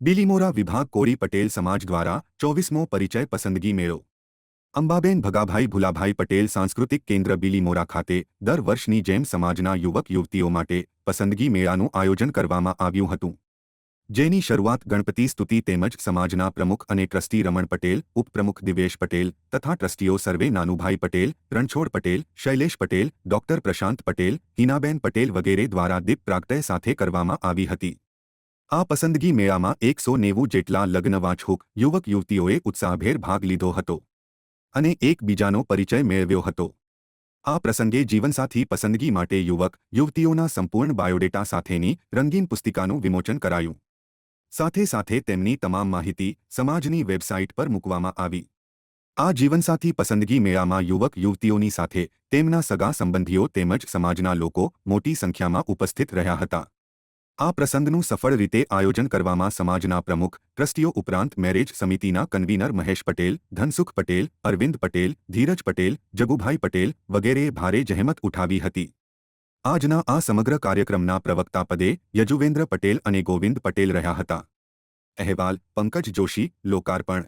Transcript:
બિલીમોરા વિભાગ કોરી પટેલ સમાજ દ્વારા ચોવીસમો પરિચય પસંદગી મેળો. અંબાબેન ભગાભાઈ ભુલાભાઈ પટેલ સાંસ્કૃતિક કેન્દ્ર બિલીમોરા ખાતે દર વર્ષની જેમ સમાજના યુવક યુવતીઓ માટે પસંદગી મેળાનું આયોજન કરવામાં આવ્યું હતું. જેની શરૂઆત ગણપતિ સ્તુતિ તેમજ સમાજના પ્રમુખ અને ટ્રસ્ટી રમણ પટેલ, ઉપપ્રમુખ દિવેશ પટેલ તથા ટ્રસ્ટીઓ સર્વે નાનુભાઈ પટેલ, રણછોડ પટેલ, શૈલેષ પટેલ, ડોક્ટર પ્રશાંત પટેલ, હિનાબેન પટેલ વગેરે દ્વારા દીપ પ્રાગટય સાથે કરવામાં આવી હતી. આ પસંદગી મેળામાં એકસો નેવું જેટલા લગ્ન વાંચહુક યુવક યુવતીઓએ ઉત્સાહભેર ભાગ લીધો હતો અને એકબીજાનો પરિચય મેળવ્યો હતો. આ પ્રસંગે જીવનસાથી પસંદગી માટે યુવક યુવતીઓના સંપૂર્ણ બાયોડેટા સાથેની રંગીન પુસ્તિકાનું વિમોચન કરાયું. સાથે સાથે તેમની તમામ માહિતી સમાજની વેબસાઇટ પર મૂકવામાં આવી. આ જીવનસાથી પસંદગી મેળામાં યુવક યુવતીઓની સાથે તેમના સગા સંબંધીઓ તેમજ સમાજના લોકો મોટી સંખ્યામાં ઉપસ્થિત રહ્યા હતા. આ પ્રસંગનું સફળ રીતે આયોજન કરવામાં સમાજના પ્રમુખ, ટ્રસ્ટીઓ ઉપરાંત મેરેજ સમિતિના કન્વીનર મહેશ પટેલ, ધનસુખ પટેલ, અરવિંદ પટેલ, ધીરજ પટેલ, જગુભાઈ પટેલ વગેરેએ ભારે જહેમત ઉઠાવી હતી. આજના આ સમગ્ર કાર્યક્રમના પ્રવક્તા પદે યજુવેન્દ્ર પટેલ અને ગોવિંદ પટેલ રહ્યા હતા. અહેવાલ, પંકજ જોશી, લોકાર્પણ.